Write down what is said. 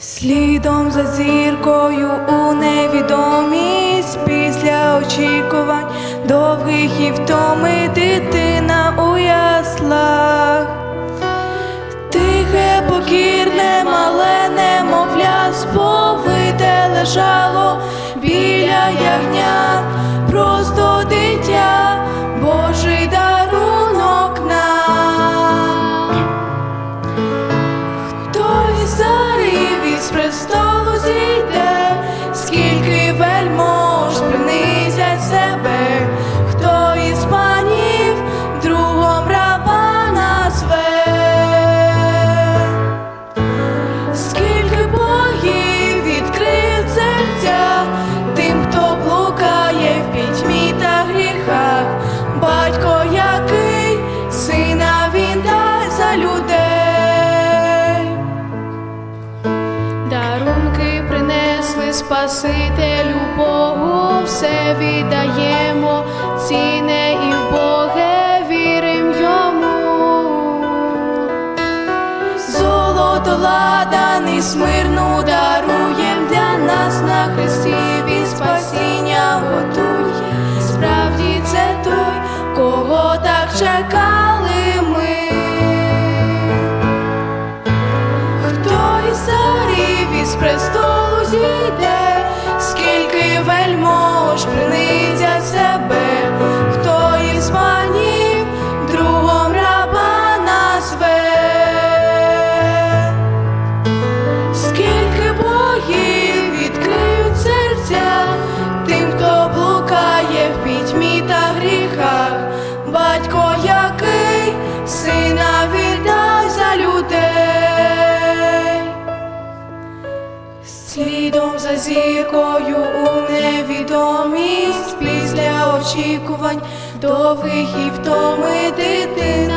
Слідом за зіркою у невідомість після очікувань довгих і втоми дитина у яслах. Тихе, покірне, мале немовля, сповите лежало біля ягня, Спасителю Богу, все віддаємо, ціне і в Боге вірим йому. Золото ладан і смирну даруєм гріхах, батько який сина віддай за людей. Слідом за зіркою у невідомість після очікувань довгих і втоми дитини.